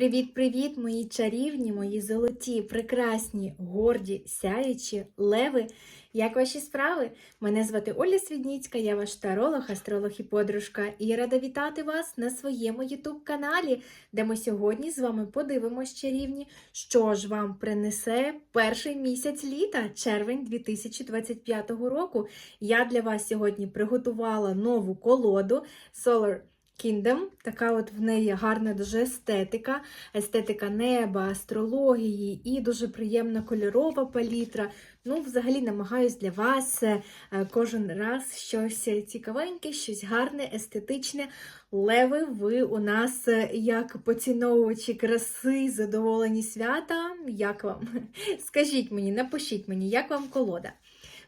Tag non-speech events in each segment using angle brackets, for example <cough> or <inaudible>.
Привіт-привіт, мої чарівні, мої золоті, прекрасні, горді, сяючі леви. Як ваші справи? Мене звати Оля Свідніцька, я ваш таролог, астролог і подружка, і я рада вітати вас на своєму ютуб-каналі, де ми сьогодні з вами подивимось, чарівні, що ж вам принесе перший місяць літа, червень 2025 року. Я для вас сьогодні приготувала нову колоду Solar Kingdom. Така от в неї гарна дуже естетика, естетика неба, астрології і дуже приємна кольорова палітра. Ну, взагалі намагаюсь для вас е, кожен раз щось цікавеньке, щось гарне, естетичне. Леви, ви у нас е, як поціновувачі краси, задоволені свята. Як вам? <laughs> Скажіть мені, напишіть мені, як вам колода?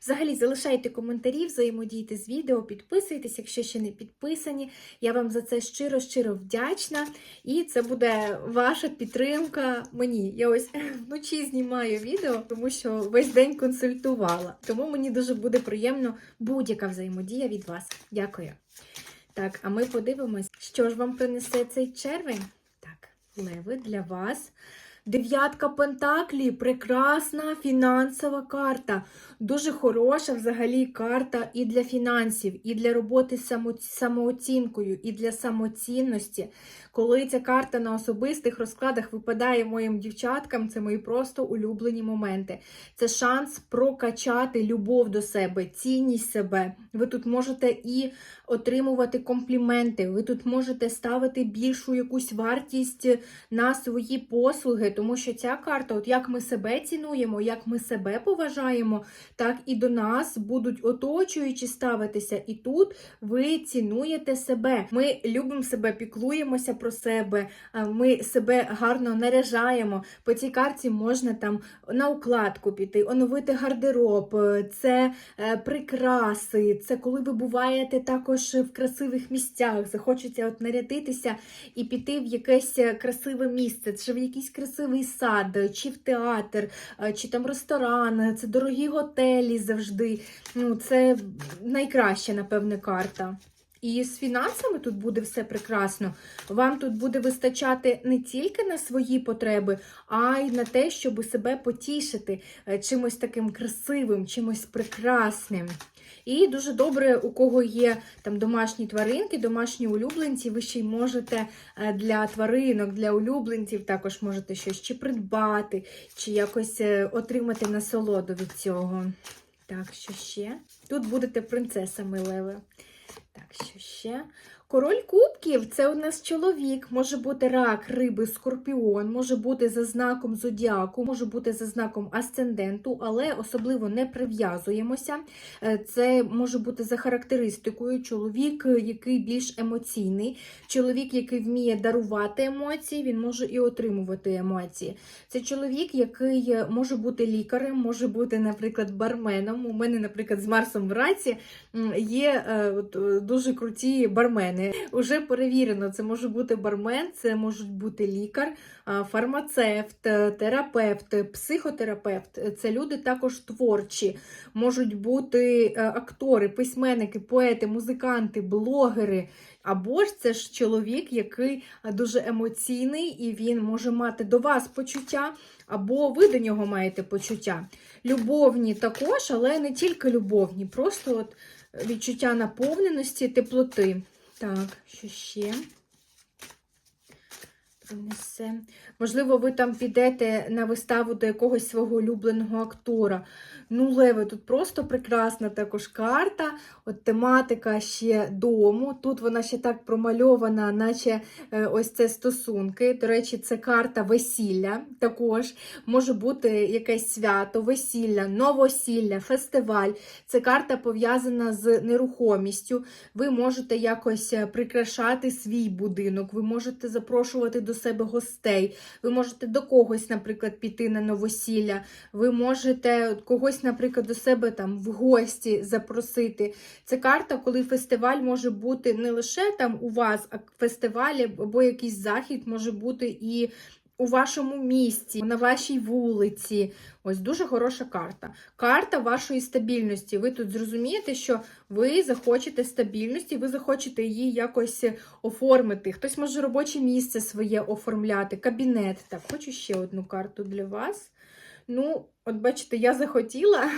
Взагалі, залишайте коментарі, взаємодійте з відео, підписуйтесь, якщо ще не підписані. Я вам за це щиро-щиро вдячна. І це буде ваша підтримка мені. Я ось <clears throat> вночі знімаю відео, тому що весь день консультувала. Тому мені дуже буде приємно будь-яка взаємодія від вас. Дякую. Так, а ми подивимось, що ж вам принесе цей червень. Так, леви для вас. Дев'ятка Пентаклі, прекрасна фінансова карта. Дуже хороша взагалі карта і для фінансів, і для роботи з самооцінкою, і для самоцінності. Коли ця карта на особистих розкладах випадає моїм дівчаткам, це мої просто улюблені моменти. Це шанс прокачати любов до себе, цінність себе. Ви тут можете і отримувати компліменти, ви тут можете ставити більшу якусь вартість на свої послуги, тому що ця карта, от як ми себе цінуємо, як ми себе поважаємо, так і до нас будуть оточуючі ставитися. І тут ви цінуєте себе. Ми любимо себе, піклуємося про себе, ми себе гарно наряжаємо. По цій карті можна там на укладку піти, оновити гардероб, це е, прикраси, це коли ви буваєте також в красивих місцях, захочеться от нарядитися і піти в якесь красиве місце, чи в якийсь красивий сад, чи в театр, е, чи там ресторан, це дорогі готелі завжди. Ну, Це найкраща, напевне, карта. І з фінансами тут буде все прекрасно. Вам тут буде вистачати не тільки на свої потреби, а й на те, щоб себе потішити е, чимось таким красивим, чимось прекрасним. І дуже добре, у кого є там домашні тваринки, домашні улюбленці, ви ще й можете е, для тваринок, для улюбленців також можете щось чи придбати, чи якось е, отримати насолоду від цього. Так, що ще? Тут будете принцесами Леви. Так, що ще? Король кубків це у нас чоловік, може бути рак, риби, скорпіон, може бути за знаком зодіаку, може бути за знаком асценденту, але особливо не прив'язуємося. Е, це може бути за характеристикою чоловік, який більш емоційний, чоловік, який вміє дарувати емоції, він може і отримувати емоції. Це чоловік, який може бути лікарем, може бути, наприклад, барменом. У мене, наприклад, з Марсом в раці є е, от, дуже круті бармени. Уже перевірено, це може бути бармен, це можуть бути лікар, фармацевт, терапевт, психотерапевт. Це люди також творчі, можуть бути е, актори, письменники, поети, музиканти, блогери. Або ж це ж чоловік, який дуже емоційний, і він може мати до вас почуття, або ви до нього маєте почуття. Любовні також, але не тільки любовні, просто от відчуття наповненості, теплоти. Так, що ще? Принесе. Можливо, ви там підете на виставу до якогось свого улюбленого актора. Ну, Леви, тут просто прекрасна також карта. От тематика ще дому. Тут вона ще так промальована, наче е, ось це стосунки. До речі, це карта весілля. Також може бути якесь свято, весілля, новосілля, фестиваль. Це карта пов'язана з нерухомістю. Ви можете якось е, прикрашати свій будинок, ви можете запрошувати до себе гостей, ви можете до когось, наприклад, піти на новосілля, ви можете когось, наприклад, до себе там в гості запросити. Це карта, коли фестиваль може бути не лише там у вас, а фестиваль або якийсь захід може бути і у вашому місті, на вашій вулиці. Ось дуже хороша карта. Карта вашої стабільності. Ви тут зрозумієте, що ви захочете стабільності, ви захочете її якось оформити. Хтось може робоче місце своє оформляти, кабінет. Так, хочу ще одну карту для вас. Ну, от бачите, я захотіла,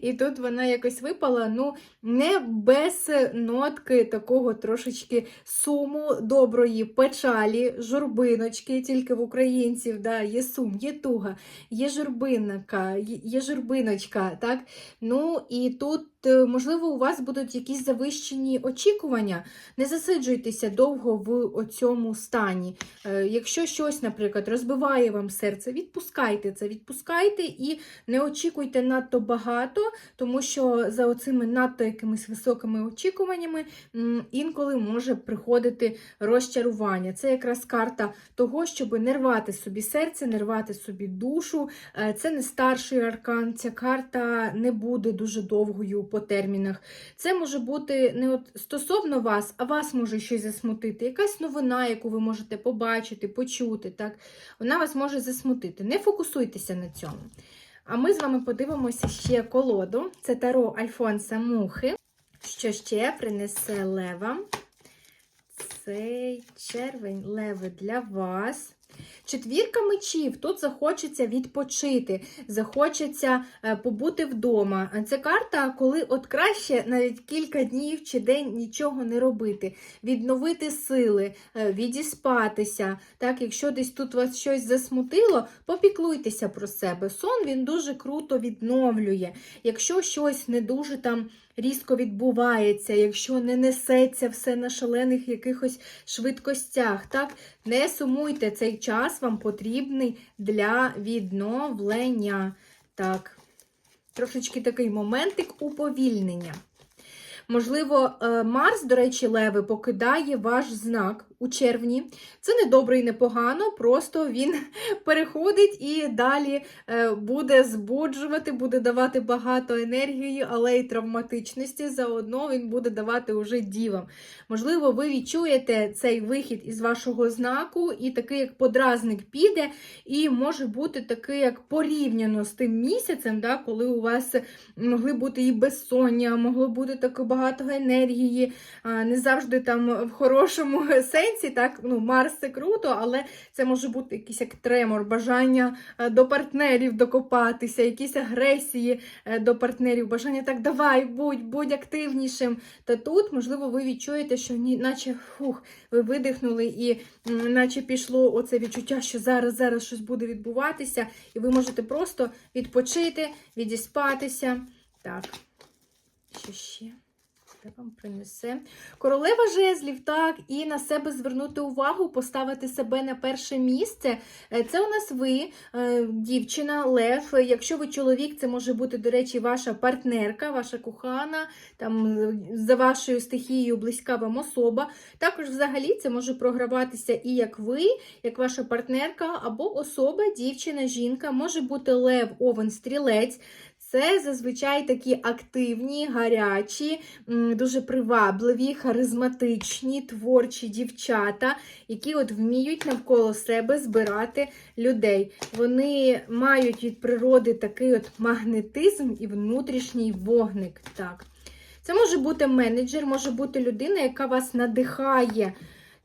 і тут вона якось випала. Ну, не без нотки такого трошечки суму, доброї, печалі, журбиночки, тільки в українців да, є сум, є туга, є журбинка, є журбиночка. так? Ну, і тут, е, можливо, у вас будуть якісь завищені очікування. Не засиджуйтеся довго в цьому стані. Е, Якщо щось, наприклад, розбиває вам серце, відпускайте це, відпускайте і не очікуйте надто багато, тому що за оцими надто якимись високими очікуваннями інколи може приходити розчарування. Це якраз карта того, щоб не рвати собі серце, не рвати собі душу. Е, Це не старший аркан, ця карта не буде дуже довгою по термінах. Це може бути не от стосовно вас, а вас може щось засмутити. Якась новина, яку ви можете побачити, почути. Так? Вона вас може засмутити. Не фокусуйтеся на цьому. А ми з вами подивимося ще колоду. Це Таро Альфонса Мухи. Що ще принесе лева? Цей червень леви для вас. Четвірка мечів. Тут захочеться відпочити, захочеться е, побути вдома. Це карта, коли от краще навіть кілька днів чи день нічого не робити, відновити сили, е, відіспатися. Так, Якщо десь тут вас щось засмутило, попіклуйтеся про себе. Сон він дуже круто відновлює. Якщо щось не дуже там різко відбувається, якщо не несеться все на шалених якихось швидкостях, так, не сумуйте, цей час вам потрібний для відновлення. Так, трошечки такий моментик уповільнення. Можливо, е, Марс, до речі, Леви, покидає ваш знак у червні. Це не добре і не погано, просто він <laughs> переходить і далі е, буде збуджувати, буде давати багато енергії, але й травматичності. Заодно він буде давати уже дівам. Можливо, ви відчуєте цей вихід із вашого знаку, і такий як подразник піде, і може бути такий, як порівняно з тим місяцем, да, коли у вас могли бути і безсоння, могло бути таке багато енергії, не завжди там в хорошому <laughs> сенсі. так, ну, Марс це круто, але це може бути якийсь як тремор, бажання е, до партнерів докопатися, якісь агресії е, до партнерів, бажання так, давай, будь, будь активнішим. Та тут, можливо, ви відчуєте, що наче фух, ви видихнули, і наче пішло оце відчуття, що зараз, зараз щось буде відбуватися, і ви можете просто відпочити, відіспатися. Так, що ще? Де вам принесе? Королева жезлів, так, і на себе звернути увагу, поставити себе на перше місце. Е, Це у нас ви, е, дівчина, лев. Якщо ви чоловік, це може бути, до речі, ваша партнерка, ваша кохана, там за вашою стихією близька вам особа. Також, взагалі, це може програватися і як ви, як ваша партнерка, або особа, дівчина, жінка, може бути лев, овен, стрілець. Це зазвичай такі активні, гарячі, дуже привабливі, харизматичні, творчі дівчата, які от вміють навколо себе збирати людей. Вони мають від природи такий от магнетизм і внутрішній вогник. Так. Це може бути менеджер, може бути людина, яка вас надихає.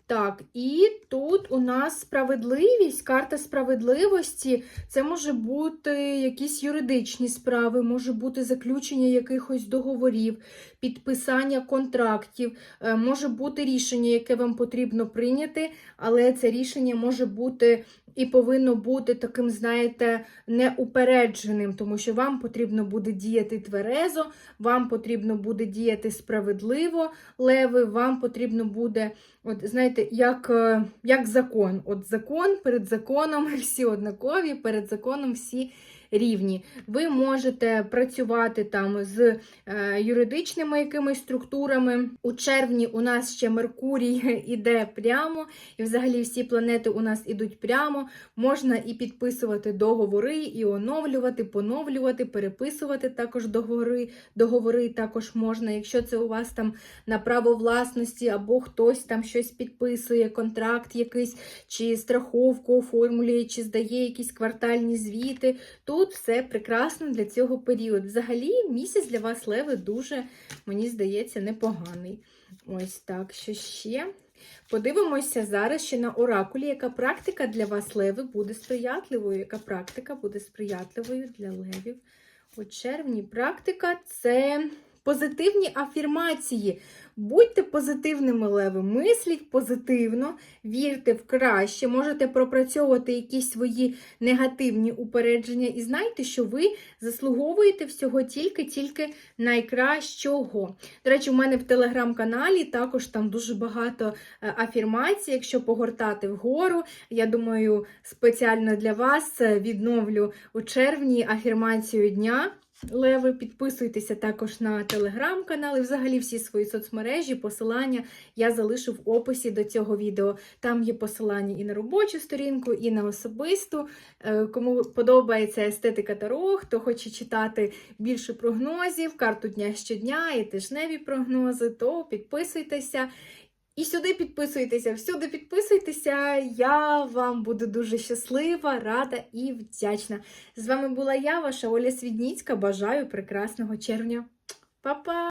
Так, і тут у нас справедливість, карта справедливості. Це може бути якісь юридичні справи, може бути заключення якихось договорів, підписання контрактів, е, може бути рішення, яке вам потрібно прийняти, але це рішення може бути і повинно бути таким, знаєте, неупередженим, тому що вам потрібно буде діяти тверезо, вам потрібно буде діяти справедливо, леви, вам потрібно буде, от знаєте, як, е, як закон. От закон перед законом <laughs> всі однакові, перед законом всі рівні. Ви можете працювати там з е, юридичними якимись структурами. У червні у нас ще Меркурій <laughs> іде прямо, і взагалі всі планети у нас ідуть прямо. Можна і підписувати договори, і оновлювати, поновлювати, переписувати також договори. Договори також можна, якщо це у вас там на право власності, або хтось там щось підписує, контракт якийсь, чи страховку оформлює, чи здає якісь квартальні звіти. Тут все прекрасно для цього періоду. Взагалі, місяць для вас леви дуже, мені здається, непоганий. Ось так, що ще. Подивимося зараз ще на оракулі, яка практика для вас леви буде сприятливою. Яка практика буде сприятливою для левів у червні? Практика це позитивні афірмації. Будьте позитивними леви, мисліть позитивно, вірте в краще, можете пропрацьовувати якісь свої негативні упередження і знайте, що ви заслуговуєте всього тільки-тільки найкращого. До речі, у мене в телеграм-каналі також там дуже багато е, афірмацій. Якщо погортати вгору, я думаю, спеціально для вас е, відновлю у червні афірмацію дня. Леви, підписуйтеся також на телеграм-канал і взагалі всі свої соцмережі, посилання я залишу в описі до цього відео. Там є посилання і на робочу сторінку, і на особисту. Е, Кому подобається естетика Таро, хто хоче читати більше прогнозів, карту дня щодня і тижневі прогнози, то підписуйтеся. І сюди підписуйтеся, всюди підписуйтеся. Я вам буду дуже щаслива, рада і вдячна. З вами була я, ваша Оля Свідніцька. Бажаю прекрасного червня. Па-па!